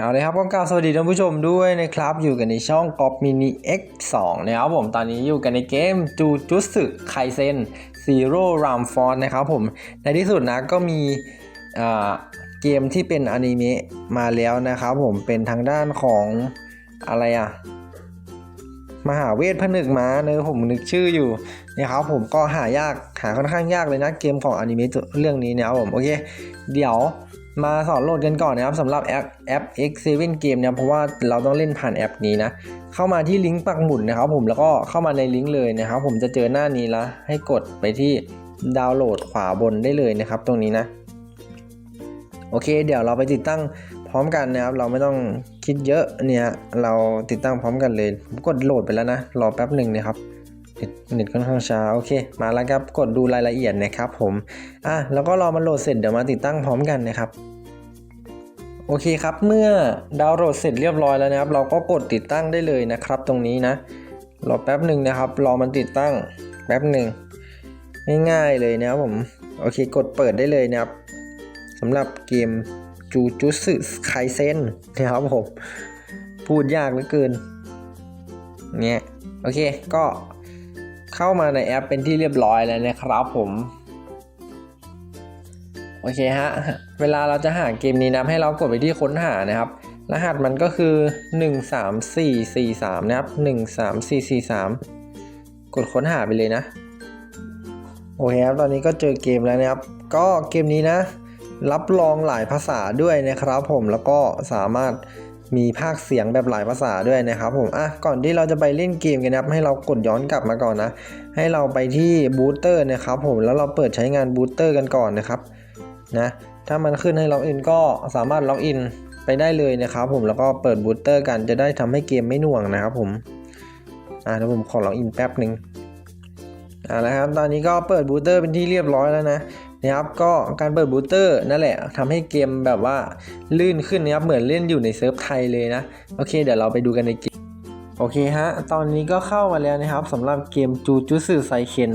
เอาเลยครับก็กล่าวสวัสดีท่านผู้ชมด้วยนะครับ อยู่กันในช่อง g o p Mini X2 นะครับผมตอนนี้อยู่กันในเกมจูจุสึไคเซน Zero Ram f o r นนะครับผมในที่สุดนะก็มีเกมที่เป็นอนิเมะมาแล้วนะครับผมเป็นทางด้านของอะไรอะมหาเวทผนึกมาเนอะผมนึกชื่ออยู่นะครับผมก็หายากหาค่อนข้างยากเลยนะเกมของอนิเมะเรื่องนี้นะครับผมโอเค เดี๋ยว มาสอนโหลดกันก่อนนะครับสำหรับแอปแอป X7 เกมเนี่ยเพราะว่าเราต้องเล่นผ่านแอปนี้นะ เข้ามาที่ลิงก์ปักหมุดนะครับผมแล้วก็เข้ามาในลิงก์เลยนะครับ ผมจะเจอหน้านี้ละให้กดไปที่ดาวน์โหลดขวาบนได้เลยนะครับ ตรงนี้นะ โอเค เดี๋ยวเราไปติดตั้งพร้อมกันนะครับ เราไม่ต้องคิดเยอะเนี่ยเราติดตั้งพร้อมกันเลยผมกดโหลดไปแล้วนะรอแป๊บหนึ่งนะครับเน็ตเน็ตค่อนข้างช้าโอเค มาแล้วครับกดดูรายละเอียดนะครับผมอะแล้วก็รอมันโหลดเสร็จเดี๋ยวมาติดตั้งพร้อมกันนะครับ โอเคครับ เมื่อดาวน์โหลดเสร็จเรียบร้อยแล้วนะครับ เราก็กดติดตั้งได้เลยนะครับ ตรงนี้นะ รอแป๊บหนึ่งนะครับ รอมันติดตั้งแป๊บหนึ่งง่ายๆเลยนะครับผม โอเค กดเปิดได้เลยนะครับสำหรับเกมจูจูสึไคเซนนะครับผม พูดยากเหลือเกิน เนี่ย โอเค ก็เข้ามาในแอปเป็นที่เรียบร้อยแล้วนะครับผม โอเคฮะ เวลาเราจะหาเกมนี้นะให้เรากดไปที่ค้นหานะครับ รหัสมันก็คือ 13443 นะครับ 13443 กดค้นหาไปเลยนะ โอเคครับ ตอนนี้ก็เจอเกมแล้วนะครับ ก็เกมนี้นะ รับรองหลายภาษาด้วยนะครับผม แล้วก็สามารถมีภาคเสียงแบบหลายภาษาด้วยนะครับผม อะ ก่อนที่เราจะไปเล่นเกมกันนะครับ ให้เรากดย้อนกลับมาก่อนนะ ให้เราไปที่บูตเตอร์นะครับผม แล้วเราเปิดใช้งานบูตเตอร์กันก่อนนะครับ นะถ้ามันขึ้นให้ล็อกอินก็สามารถล็อกอินไปได้เลยนะครับผมแล้วก็เปิดบูตเตอร์กันจะได้ทำให้เกมไม่หน่วงนะครับผมอ่าเดี๋ยวผมขอล็อกอินแป๊บหนึ่งอ่าแล้วครับตอนนี้ก็เปิดบูตเตอร์เป็นที่เรียบร้อยแล้วนะนะครับก็การเปิดบูตเตอร์นั่นแหละทำให้เกมแบบว่าลื่นขึ้นนะครับเหมือนเล่นอยู่ในเซิร์ฟไทยเลยนะโอเค เดี๋ยวเราไปดูกันในเกมโอเคฮะตอนนี้ก็เข้ามาแล้วนะครับสำหรับเกมจูจูสึไซเคน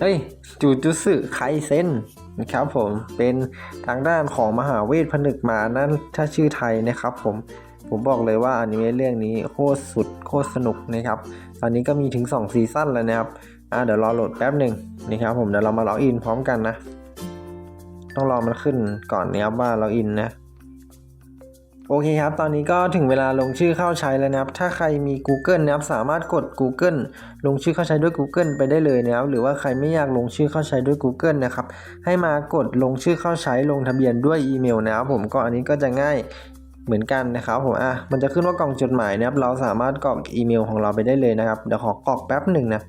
เฮ้ยจูจูสึไคเซน นะครับผมเป็นทางด้านของมหาเวทผนึกมานั่นถ้าชื่อไทยนะครับผมผมบอกเลยว่าอนิเมะเรื่องนี้โคตรสุดโคตรสนุกนะครับตอนนี้ก็มีถึง 2 ซีซั่นแล้วนะครับอ่าเดี๋ยวรอโหลดแป๊บหนึ่งนะครับผมเดี๋ยวเรามาล็อกอินพร้อมกันนะ ต้องรอมันขึ้นก่อนนะครับว่าล็อกอินนะ โอเคครับ ตอนนี้ก็ถึงเวลาลงชื่อเข้าใช้แล้วนะครับ ถ้าใครมี Google นะครับ สามารถกด Google ลงชื่อเข้าใช้ด้วย Google ไปได้เลยนะครับ หรือว่าใครไม่อยากลงชื่อเข้าใช้ด้วย Google นะครับ ให้มากดลงชื่อเข้าใช้ลงทะเบียนด้วยอีเมลนะครับ ผมก็อันนี้ก็จะง่ายเหมือนกันนะครับผมอะมันจะขึ้นว่ากล่องจดหมายนะครับ เราสามารถกรอกอีเมลของเราไปได้เลยนะครับ เดี๋ยวขอกรอกแป๊บหนึ่งนะ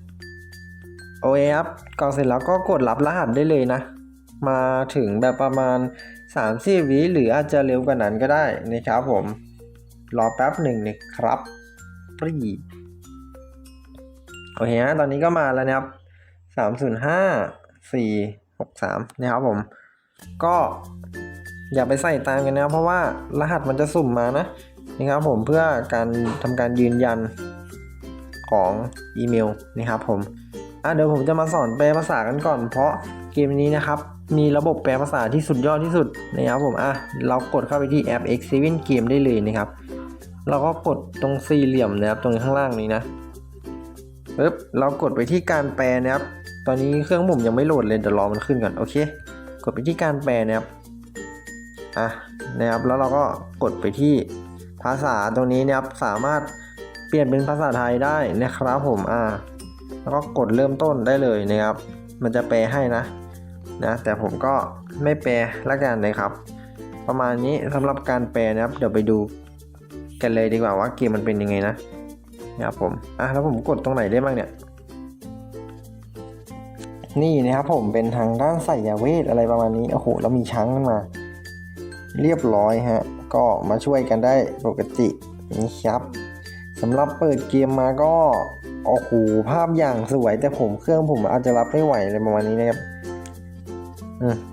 โอเคครับ กรอกเสร็จแล้วก็กดรับรหัสได้เลยนะ มาถึงแบบประมาณ 3 4วิหรืออาจจะเร็วกว่านั้นก็ได้นะครับผม รอแป๊บหนึ่งนะครับปรีโอเคนะตอนนี้ก็มาแล้วนะครับ 305 463 นะครับผม ก็อย่าไปใส่ตามกันนะเพราะว่ารหัสมันจะสุ่มมานะนะครับผมเพื่อการทำการยืนยันของอีเมลนะครับผมอะเดี๋ยวผมจะมาสอนแปลภาษากันก่อนเพราะเกมนี้นะครับ มีระบบแปลภาษาที่สุดยอดที่สุดนะครับผมอะเรากดเข้าไปที่แอป X7 Game ได้เลยนะครับ เราก็กดตรงสี่เหลี่ยมนะครับตรงข้างล่างนี้นะปึ๊บเรากดไปที่การแปลนะครับ ตอนนี้เครื่องผมยังไม่โหลดเลยเดี๋ยวรอมันขึ้นก่อนโอเค กดไปที่การแปลนะครับอะนะครับแล้วเราก็กดไปที่ภาษาตรงนี้นะครับสามารถเปลี่ยนเป็นภาษาไทยได้นะครับผมอ่าแล้วก็กดเริ่มต้นได้เลยนะครับ มันจะแปลให้นะ นะแต่ผมก็ไม่แปลละกันนะครับ ประมาณนี้สำหรับการแปลนะครับ เดี๋ยวไปดูกันเลยดีกว่าว่าเกมมันเป็นยังไงนะนะครับผมอะแล้วผมกดตรงไหนได้บ้างเนี่ย นี่นะครับผมเป็นทางด้านใส่ยาเวทอะไรประมาณนี้โอ้โหแล้วมีช้างขึ้นมา เรียบร้อยฮะก็มาช่วยกันได้ปกตินี่ครับสำหรับเปิดเกมมาก็โอ้โหภาพอย่างสวยแต่ผมเครื่องผมอาจจะรับไม่ไหวอะไรประมาณนี้นะครับ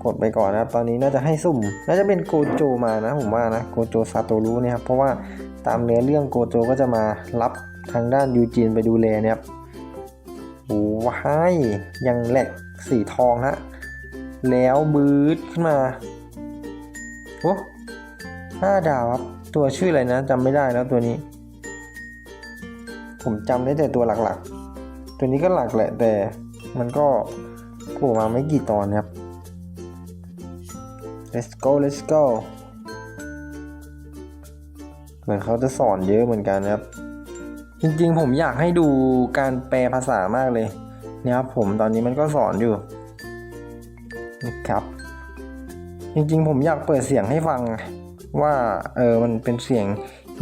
กดไปก่อนนะครับ ตอนนี้น่าจะให้สุ่ม น่าจะเป็นโกโจมานะผมว่านะโกโจซาโตรุเนี่ยครับเพราะว่าตามเนื้อเรื่องโกโจก็จะมารับทางด้านยูจีนไปดูแลเนี่ยครับโอ้ว้ายยังแหลกสีทองฮะแล้วบืดขึ้นมาโอ้ห้าดาวครับตัวชื่ออะไรนะจำไม่ได้แล้วตัวนี้ ผมจำได้แต่ตัวหลักๆ ตัวนี้ก็หลักแหละแต่มันก็โผล่มาไม่กี่ตอนครับ let's go let's go เหมือนเขาจะสอนเยอะเหมือนกันนะครับ จริงๆผมอยากให้ดูการแปลภาษามากเลยเนี่ยครับผมตอนนี้มันก็สอนอยู่นะครับ จริงๆผมอยากเปิดเสียงให้ฟังว่าเออมันเป็นเสียง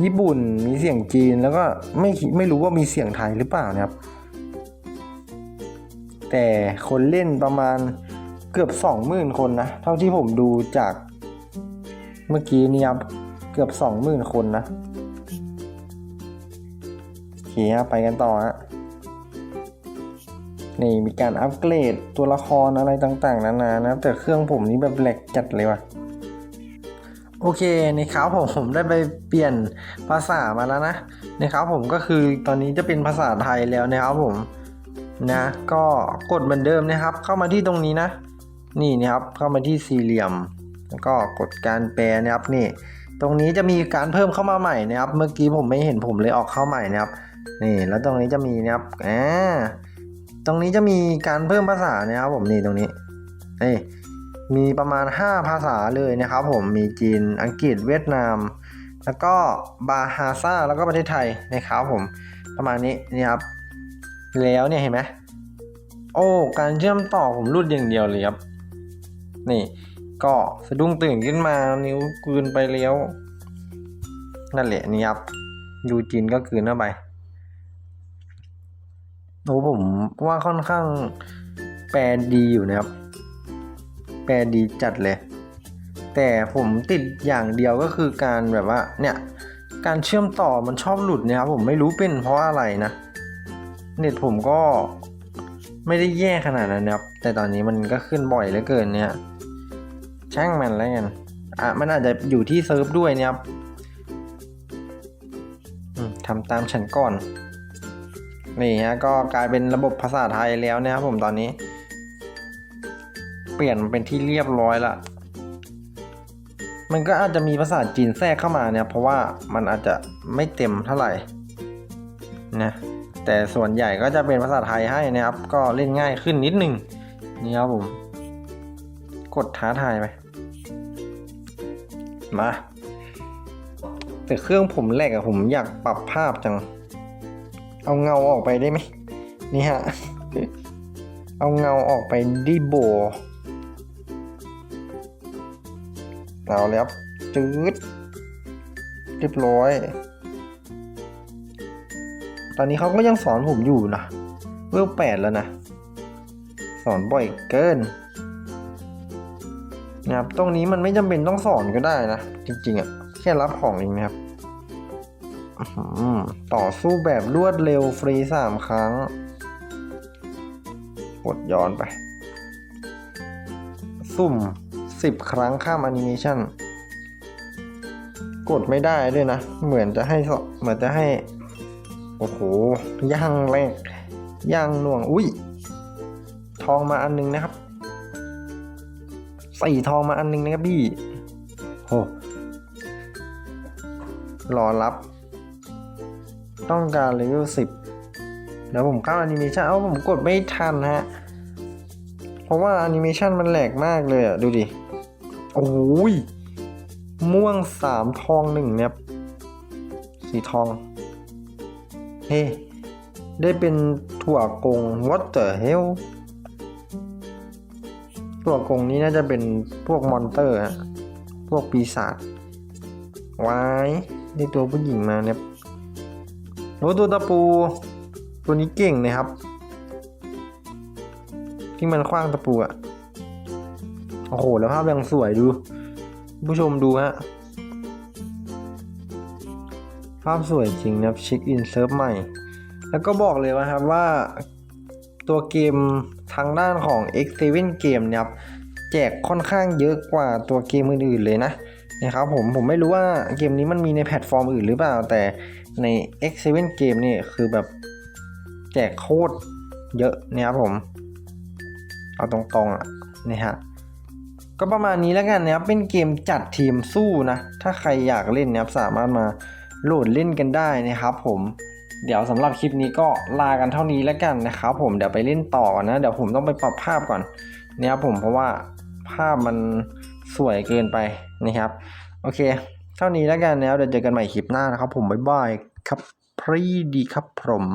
ญี่ปุ่นมีเสียงจีนแล้วก็ไม่ไม่รู้ว่ามีเสียงไทยหรือเปล่านะครับ แต่คนเล่นประมาณ เกือบสองหมื่นคนนะ เท่าที่ผมดูจากเมื่อกี้นี่ครับ เกือบสองหมื่นคนนะโอเคครับไปกันต่อฮะนี่มีการอัปเกรดตัวละครอะไรต่างๆนานานะ แต่เครื่องผมนี่แบบแหลกจัดเลยว่ะโอเคในครับผมผมได้ไปเปลี่ยนภาษามาแล้วนะในครับผมก็คือตอนนี้จะเป็นภาษาไทยแล้วนะครับผมนะ ก็กดเหมือนเดิมนะครับ เข้ามาที่ตรงนี้นะ นี่นะครับเข้ามาที่สี่เหลี่ยม แล้วก็กดการแปลนะครับนี่ ตรงนี้จะมีการเพิ่มเข้ามาใหม่นะครับ เมื่อกี้ผมไม่เห็นผมเลยออกเข้าใหม่นะครับ นี่แล้วตรงนี้จะมีนะครับอ่าตรงนี้จะมีการเพิ่มภาษานะครับผมนี่ตรงนี้นี่มีประมาณ 5 ภาษาเลยนะครับ ผมมีจีนอังกฤษเวียดนาม แล้วก็บาฮาซาแล้วก็ประเทศไทยนะครับผมประมาณนี้นี่ครับแล้วเนี่ยเห็นไหมโอ้การเชื่อมต่อผมรุดอย่างเดียวเลยครับ นี่ ก็สะดุ้งตื่นขึ้นมานิ้วกืนไปแล้วนั่นแหละนี่ครับ ยูจีนก็กืนเข้าไปโอ้ผมว่าค่อนข้างแปลดีอยู่นะครับ แปลดีจัดเลย แต่ผมติดอย่างเดียวก็คือการแบบว่า เนี่ย การเชื่อมต่อมันชอบหลุดนะครับผมไม่รู้เป็นเพราะอะไรนะ เน็ตผมก็ไม่ได้แย่ขนาดนั้นนะครับ แต่ตอนนี้มันก็ขึ้นบ่อยเหลือเกินเนี่ย ช่างมันแล้วกันอะมันอาจจะอยู่ที่เซิร์ฟด้วยเนี่ยครับทำตามฉันก่อน นี่ฮะก็กลายเป็นระบบภาษาไทยแล้วนะครับผมตอนนี้ เปลี่ยนเป็นที่เรียบร้อยละมันก็อาจจะมีภาษาจีนแทรกเข้ามาเนี่ยเพราะว่ามันอาจจะไม่เต็มเท่าไหร่นะแต่ส่วนใหญ่ก็จะเป็นภาษาไทยให้นะครับ ก็เล่นง่ายขึ้นนิดหนึ่งนี่ครับผม ดท้าทายไปมมา แต่เครื่องผมแหลกอะผมอยากปรับภาพจัง เอาเงาออกไปได้ไหมนี่ฮะ เอาเงาออกไปดิโบเอาแล้วจืดเรียบร้อย ตอนนี้เขาก็ยังสอนผมอยู่นะ เวลแปดแล้วนะ สอนบ่อยเกิน นะครับ ตรงนี้มันไม่จำเป็นต้องสอนก็ได้นะ จริงๆอะ่ะ แค่รับของเองนะครับ ต่อสู้แบบรวดเร็วฟรีสามครั้ง กดย้อนไป สุ่มสิบครั้งข้ามแอนิเมชันกดไม่ได้ด้วยนะ เหมือนจะให้เหมือนจะให้ โอ้โหย่างแรกย่างหน่วง อุ้ย ทองมาอันนึงนะครับ ใส่ทองมาอันนึงนะครับพี่โหรอรับ ต้องการเลเวลสิบเดี๋ยวผมเข้าแอนิเมชันเอ้าผมกดไม่ทันฮะ เพราะว่าแอนิเมชันมันแหลกมากเลยอะ ดูดิ โอ้ย ม่วงสามทองหนึ่งเนี่ยสีทอง เฮ้ ได้เป็นถั่วกง what the hell ถั่วกงนี้น่าจะเป็นพวกมอนเตอร์ฮะพวกปีศาจวายได้ตัวผู้หญิงมาเนี่ยโอ้ตัวตะปู ตัวนี้เก่งนะครับ ที่มันคว้างตะปูอะโอ้โห แล้วภาพยังสวยดู ผู้ชมดูฮะ ภาพสวยจริงนะช็คอินเซิร์ฟใหม่ แล้วก็บอกเลยว่าครับว่า ตัวเกมทางด้านของ X7 เกมเนี่ยครับแจกค่อนข้างเยอะกว่าตัวเกมอื่นๆเลยนะนะครับผมผมไม่รู้ว่าเกมนี้มันมีในแพลตฟอร์มอื่นหรือเปล่า แต่ใน X7 เกมนี่คือแบบแจกโคตรเยอะนี่ยครับผม เอาตรงๆอะนี่ฮะก็ประมาณนี้แล้วกันนะครับเป็นเกมจัดทีมสู้นะ ถ้าใครอยากเล่นนะครับสามารถมาโหลดเล่นกันได้นะครับผม เดี๋ยวสำหรับคลิปนี้ก็ลากันเท่านี้แล้วกันนะครับผมเดี๋ยวไปเล่นต่อก่อนนะ เดี๋ยวผมต้องไปปรับภาพก่อนนะครับผมเพราะว่าภาพมันสวยเกินไปนะครับโอเค เท่านี้แล้วกันแล้วเดี๋ยวเจอกันใหม่คลิปหน้านะครับผมบ๊ายบายครับพรีดีครับผม